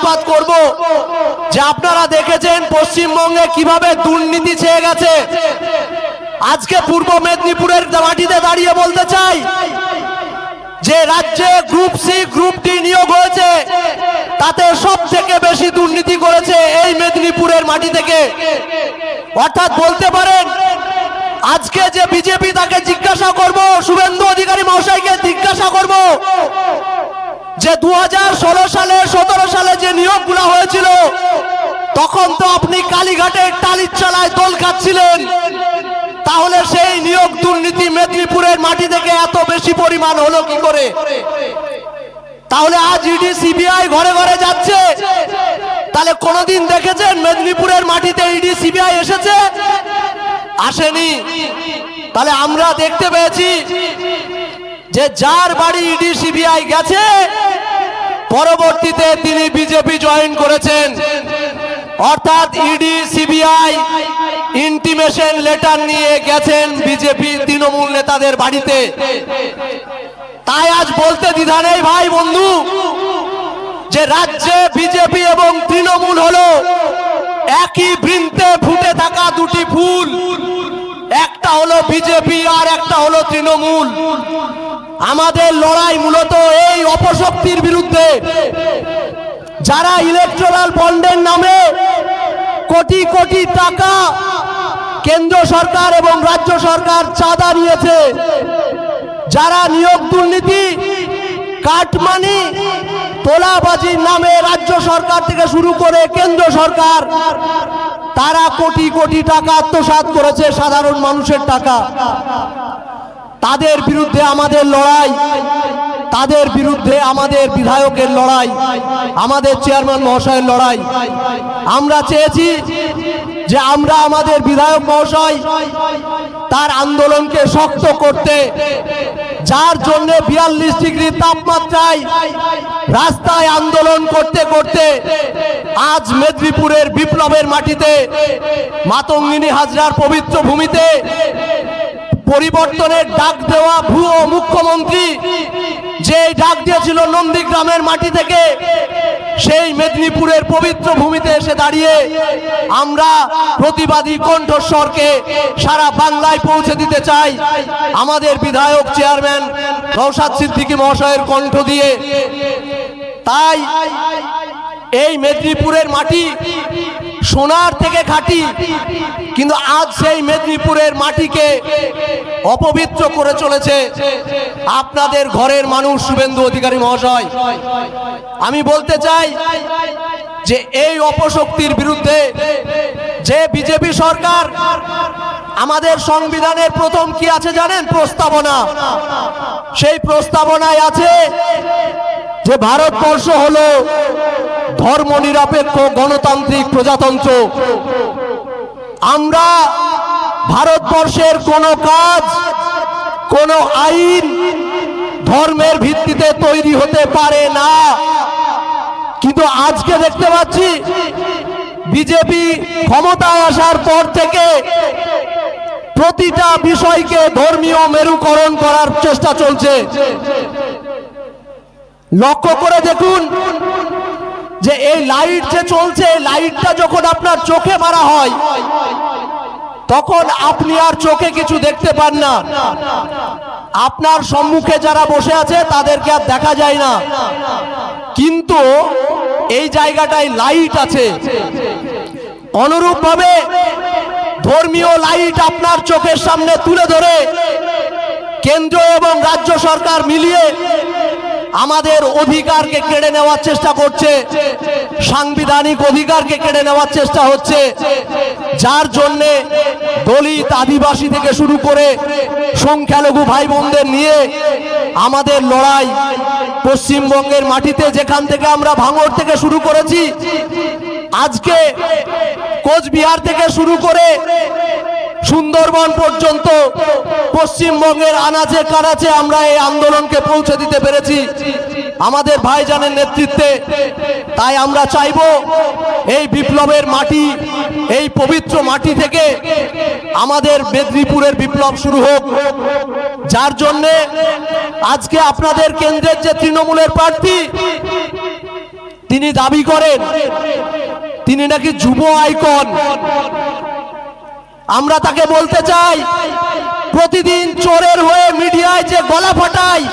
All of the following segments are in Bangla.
আলোকপাত করব। যে আপনারা দেখেছেন পশ্চিমবঙ্গে কীভাবে দুর্নীতি ছেয়ে গেছে। আজকে পূর্ব মেদিনীপুরের মাটিতে দাঁড়িয়ে বলতে চাই যে রাজ্যে গ্রুপ সি গ্রুপ ডি নিয়োগ হয়েছে, তাতে সব থেকে বেশি দুর্নীতি করেছে এই মেদিনীপুরের মাটি থেকে। অর্থাৎ বলতে পারেন, আজকে যে বিজেপি তাকে জিজ্ঞাসা করব, শুভেন্দু অধিকারী মহাশয়কে জিজ্ঞাসা করব যে দু হাজার ষোলো সালে, সতেরো সালে যে নিয়োগগুলো হয়েছিল, তখন তো আপনি কালীঘাটের টালির চালায় দোল খাচ্ছিলেন তাহলে সেই নিয়োগ দুর্নীতি মেদিনীপুরের মাটি থেকে এত বেশি পরিমাণ হলো কি করে? তাহলে আজ ইডি, সিবিআই ঘরে ঘরে যাচ্ছে। তাহলে কোনোদিন দেখেছেন মেদিনীপুরের মাটিতে ইডি, সিবিআই এসেছে? আসেনি। তাহলে আমরা দেখতে পেয়েছি যে যার বাড়ি ইডি সিবিআই গেছে, পরবর্তীতে তিনি বিজেপি জয়েন করেছেন। অর্থাৎ ইডি সিবিআই ইন্টিমেশন লেটার নিয়ে গেছেন বিজেপি তৃণমূল নেতাদের বাড়িতে। তাই আজ বলতে দ্বিধা নেই ভাই বন্ধু, যে রাজ্যে বিজেপি এবং তৃণমূল হলো, একই বৃন্তে ফুটে থাকা দুটি ফুল। একটা হলো বিজেপি আর একটা হলো তৃণমূল। আমাদের লড়াই মূলত এই অপশক্তির বিরুদ্ধে। যারা ইলেকট্রাল বন্ডের নামে কোটি কোটি টাকা কেন্দ্র সরকার এবং রাজ্য সরকার চাঁদা নিয়েছে, যারা নিয়োগ দুর্নীতি, কাটমানি তোলাবাজির নামে রাজ্য সরকার থেকে শুরু করে কেন্দ্র সরকার, তারা কোটি কোটি টাকা আত্মসাৎ করেছে সাধারণ মানুষের টাকা। তাদের বিরুদ্ধে আমাদের লড়াই। তাদের বিরুদ্ধে আমাদের বিধায়কের লড়াই। আমাদের চেয়ারম্যান মহাশয়ের লড়াই। আমরা চেয়েছি যে আমরা আমাদের বিধায়ক মহাশয় তার আন্দোলনকে শক্ত করতে, যার জন্য বিয়াল্লিশ ডিগ্রি তাপমাত্রায় রাস্তায় আন্দোলন করতে করতে আজ মেদিনীপুরের বিপ্লবের মাটিতে, মাতঙ্গিনী হাজরার পবিত্র ভূমিতে পরিবর্তনের ডাক দেওয়া ভুয়ো মুখ্যমন্ত্রী যে ডাক দিয়েছিল নন্দীগ্রামের মাটি থেকে, সেই মেদিনীপুরের পবিত্র ভূমিতে এসে দাঁড়িয়ে আমরা প্রতিবাদী কণ্ঠস্বরকে সারা বাংলায় পৌঁছে দিতে চাই। আমাদের বিধায়ক চেয়ারম্যান নৌসাদ সিদ্দিকী মহাশয়ের কণ্ঠ দিয়ে। তাই এই মেদিনীপুরের মাটি সোনার থেকে খাঁটি, কিন্তু আজ সেই মেদিনীপুরের মাটিকে অপবিত্র করে চলেছে আপনাদের ঘরের মানুষ শুভেন্দু অধিকারী মহাশয়। আমি বলতে চাই যে এই অপশক্তির বিরুদ্ধে যে বিজেপি সরকার আমাদের সংবিধানের প্রথম কি আছে জানেন? প্রস্তাবনা। সেই প্রস্তাবনায় আছে যে ভারতবর্ষ হল ধর্ম নিরপেক্ষ গণতান্ত্রিক প্রজাতন্ত্র, আমরা ভারতবর্ষের কোনো কাজ, কোনো আইন ধর্মের ভিত্তিতে তৈরি হতে পারে না। কিন্তু আজকে দেখতে পাচ্ছি বিজেপি ক্ষমতায় আসার পর থেকে প্রতিটা বিষয়কে ধর্মীয় মেরুকরণ করার চেষ্টা চলছে। লক্ষ্য করে দেখুন যে এই লাইট যে চলছে লাইটটা যখন আপনার চোখে মারা হয়, তখন আপনি আর চোখে কিছু দেখতে পান না। আপনার সম্মুখে যারা বসে আছে, তাদেরকে আর দেখা যায় না। কিন্তু এই জায়গাটায় লাইট আছে। অনুরূপভাবে ধর্মীয় লাইট আপনার চোখের সামনে তুলে ধরে কেন্দ্র এবং রাজ্য সরকার মিলিয়ে আমাদের অধিকারকে কেড়ে নেওয়ার চেষ্টা করছে। সাংবিধানিক অধিকারকে কেড়ে নেওয়ার চেষ্টা হচ্ছে। যার জন্যে দলিত আদিবাসী থেকে শুরু করে সংখ্যালঘু ভাই বোনদের নিয়ে আমাদের লড়াই পশ্চিমবঙ্গের মাটিতে যেখান থেকে আমরা ভাঙড় থেকে শুরু করেছি, আজকে কোচবিহার থেকে শুরু করে সুন্দরবন পর্যন্ত পশ্চিমবঙ্গের আনাচে কানাচে আমরা এই আন্দোলনকে পৌঁছে দিতে পেরেছি। আমাদের ভাইজানের নেতৃত্বে। তাই আমরা চাইব এই বিপ্লবের মাটি, এই পবিত্র মাটি থেকে আমাদের মেদিনীপুরের বিপ্লব শুরু হোক। যার জন্যে আজকে আপনাদের কেন্দ্রের যে তৃণমূলের প্রার্থী, তিনি দাবি করেন, তিনি নাকি যুব আইকন। আমরা তাকে বলতে চাই, প্রতিদিন চোরের হয়ে মিডিয়ায় যে গলা ফাটায়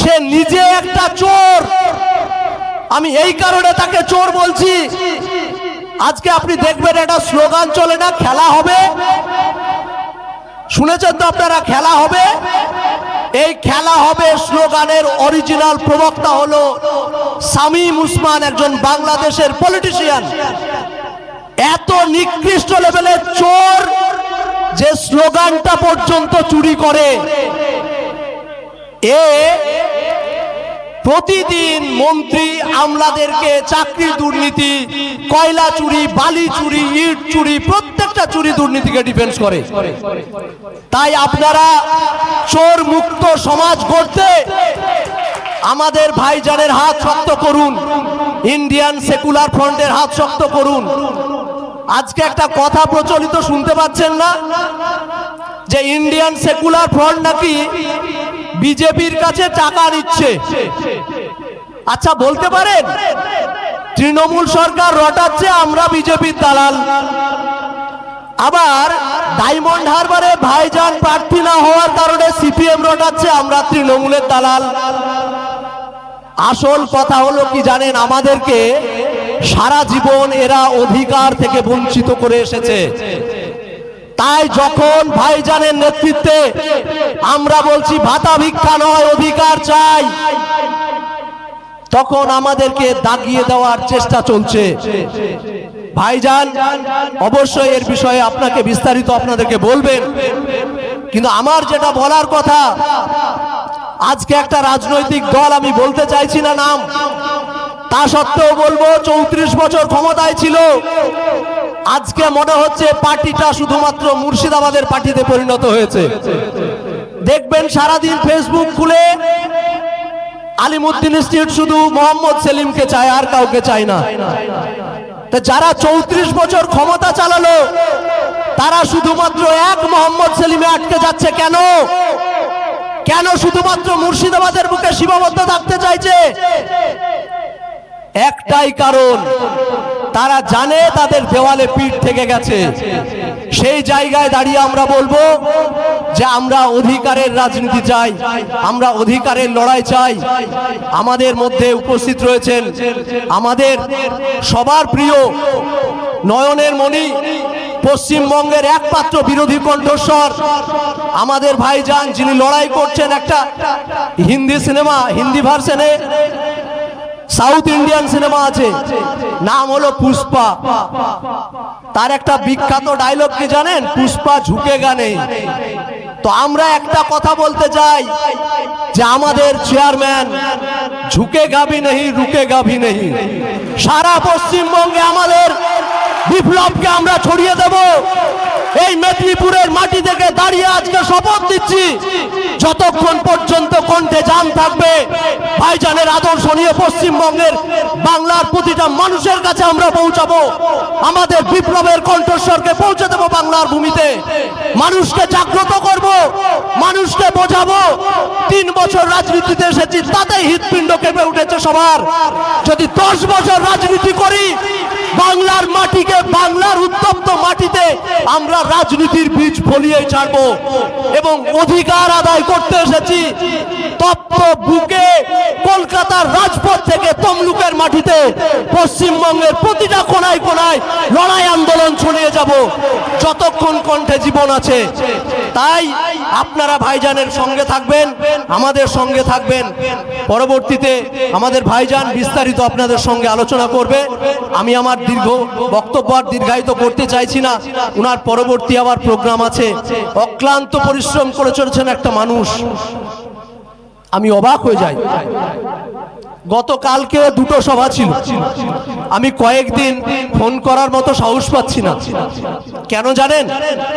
সে নিজে একটা চোর। আমি এই কারণে তাকে চোর বলছি। আজকে আপনি দেখবেন এটা স্লোগান চলে না, খেলা হবে। শুনেছেন তো আপনারা, খেলা হবে? এই খেলা হবে স্লোগানের অরিজিনাল প্রবক্তা হলো সামিম উসমান, একজন বাংলাদেশের পলিটিশিয়ান এত নিকৃষ্ট লেভেলের চোর যে স্লোগানটা পর্যন্ত চুরি করে। এ প্রতিদিন মন্ত্রী আমলাদেরকে চাকরি দুর্নীতি, কয়লা চুরি, বালি চুরি, ইট চুরি, প্রত্যেকটা চুরি দুর্নীতিকে ডিফেন্স করে। তাই আপনারা চোর মুক্ত সমাজ গড়তে আমাদের ভাইজানের হাত শক্ত করুন, ইন্ডিয়ান সেকুলার ফ্রন্টের হাত শক্ত করুন। আজকে একটা কথা প্রচলিত শুনতে পাচ্ছেন না? যে ইন্ডিয়ান সেকুলার ফ্রন্ট নাকি বিজেপির কাছে টাকা নিচ্ছে আচ্ছা বলতে পারেন? তৃণমূল সরকার রটাচ্ছে আমরা বিজেপির দালাল। আবার ডায়মন্ড হারবারে ভাইজান প্রার্থী না হওয়ার কারণে সিপিএম রটাচ্ছে আমরা তৃণমূলের দালাল। আসল কথা হলো কি জানেন আমাদেরকে? সারা জীবন এরা অধিকার থেকে বঞ্চিত করে এসেছে। তাই যখন ভাইজানের নেতৃত্বে আমরা বলছি, ভাতা ভিক্ষা নয়, অধিকার চাই, তখন আমাদেরকে দাগিয়ে দেওয়ার চেষ্টা চলছে। ভাইজান, অবশ্যই এর বিষয়ে আপনাকে বিস্তারিত আপনাদেরকে বলবেন। কিন্তু আমার যেটা বলার কথা, আজকে একটা রাজনৈতিক দল, আমি বলতে চাইছি না নাম তা সত্ত্বেও বলব চৌত্রিশ বছর ক্ষমতায় ছিল। আজকে মনে হচ্ছে পার্টিটা শুধুমাত্র মুর্শিদাবাদের পার্টিতে পরিণত হয়েছে। দেখবেন সারাদিন ফেসবুক খুলে আলিমুদ্দিন ইনস্টিটিউট শুধু মোহাম্মদ সেলিমকে চায়, আর কাউকে চায় না। তা যারা চৌত্রিশ বছর ক্ষমতা চালালো, তারা শুধুমাত্র এক মোহাম্মদ সেলিমে আটকে যাচ্ছে কেন? কেন শুধুমাত্র মুর্শিদাবাদের বুকে সীমাবদ্ধ থাকতে চাইছে? একটাই কারণ, তারা জানে তাদের দেওয়ালে পিঠ থেকে গেছে। সেই জায়গায় দাঁড়িয়ে আমরা বলব যে আমরা অধিকারের রাজনীতি চাই, আমরা অধিকারের লড়াই চাই। আমাদের মধ্যে উপস্থিত রয়েছেন আমাদের সবার প্রিয় নয়নের মণি, পশ্চিমবঙ্গের একমাত্র বিরোধী কণ্ঠস্বর। আমাদের ভাইজান যিনি লড়াই করছেন একটা হিন্দি সিনেমা, হিন্দি ভার্সনে সাউথ ইন্ডিয়ান সিনেমা আছে। নাম হলো পুষ্পা। তার একটা বিখ্যাত ডায়লগ কি জানেন? পুষ্পা ঝুঁকে গানে। তো আমরা একটা কথা বলতে চাই যে আমাদের চেয়ারম্যান ঝুঁকে গাবি নেই রুকে গাবি নেই সারা পশ্চিমবঙ্গে আমাদের বিপ্লবকে আমরা ছড়িয়ে দেব। এই মেদিনীপুরের মাটি থেকে দাঁড়িয়ে আজকে শপথ দিচ্ছি। যতক্ষণ পর্যন্ত কণ্ঠে যান থাকবে, ভাইজানের আদর্শ নিয়ে পশ্চিমবঙ্গের বাংলার প্রতিটা মানুষের কাছে আমরা পৌঁছাবো। আমাদের বিপ্লবের কণ্ঠস্বরকে পৌঁছে দেবো বাংলার ভূমিতে। মানুষকে জাগ্রত করব, মানুষকে বোঝাবো। তিন বছর রাজনীতিতে এসেছি, তাতেই হৃৎপিণ্ড কেঁপে উঠেছে সবার। যদি দশ বছর রাজনীতি করি বাংলার মাটিকে, বাংলার উত্তপ্ত মাটিতে আমরা রাজনীতির বীজ ফলিয়ে ছাড়বো এবং অধিকার আদায় করতে এসেছি। তপ্ত বুকে কলকাতার রাজপথ থেকে তমলুকের মাটিতে পশ্চিমবঙ্গের প্রতিটা কোনায় কোনায় লড়াই আন্দোলন ছড়িয়ে যাব। যতক্ষণ কণ্ঠে জীবন আছে, তাই আপনারা ভাইজানের সঙ্গে থাকবেন, আমাদের সঙ্গে থাকবেন। পরবর্তীতে আমাদের ভাইজান বিস্তারিত আপনাদের সঙ্গে আলোচনা করবে। আমি আমার দীর্ঘ বক্তব্য আর দীর্ঘায়িত করতে চাইছি না। উনার পরবর্তী আবার প্রোগ্রাম আছে। অক্লান্ত পরিশ্রম করে চলেছেন একটা মানুষ। আমি অবাক হয়ে যাই। গতকালকে দুটো সভা ছিল। আমি কয়েকদিন ফোন করার মতো সাহস পাচ্ছি না। কেন জানেন?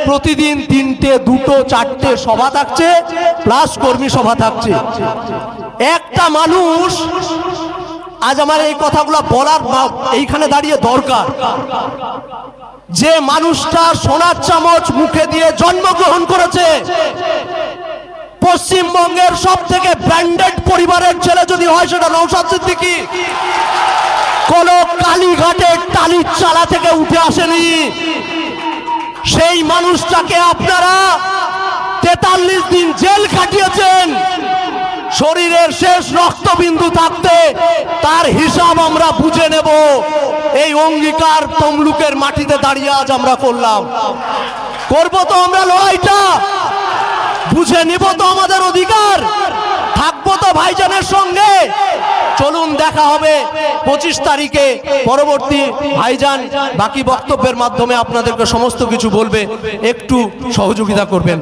প্রতিদিন তিনটে, দুটো, চারটে সভা থাকছে, প্লাস কর্মী সভা থাকছে। একটা মানুষ আজ আমার এই কথাগুলো বলার এইখানে দাঁড়িয়ে দরকার। যে মানুষটা সোনার চামচ মুখে দিয়ে জন্মগ্রহণ করেছে, পশ্চিমবঙ্গের সব থেকে ব্র্যান্ডেড পরিবারের ছেলে যদি হয় সেটা নৌসাদ সিদ্দিকি। কোন কালীঘাটের টালির চালা থেকে উঠে আসেনি। সেই মানুষটাকে আপনারা তেতাল্লিশ দিন জেল কাটিয়েছেন শরীরের শেষ রক্তবিন্দু থাকতে তার হিসাব আমরা বুঝে নেব। এই অঙ্গীকার তমলুকের মাটিতে দাঁড়িয়ে আজ আমরা করলাম। করব তো আমরা লড়াইটা। বুঝে নিব তো আমাদের অধিকার। থাকব তো ভাইজানের সঙ্গে। চলুন দেখা হবে পঁচিশ তারিখে। পরবর্তী ভাইজান বাকি বক্তব্যের মাধ্যমে আপনাদেরকে সমস্ত কিছু বলবে। একটু সহযোগিতা করবেন।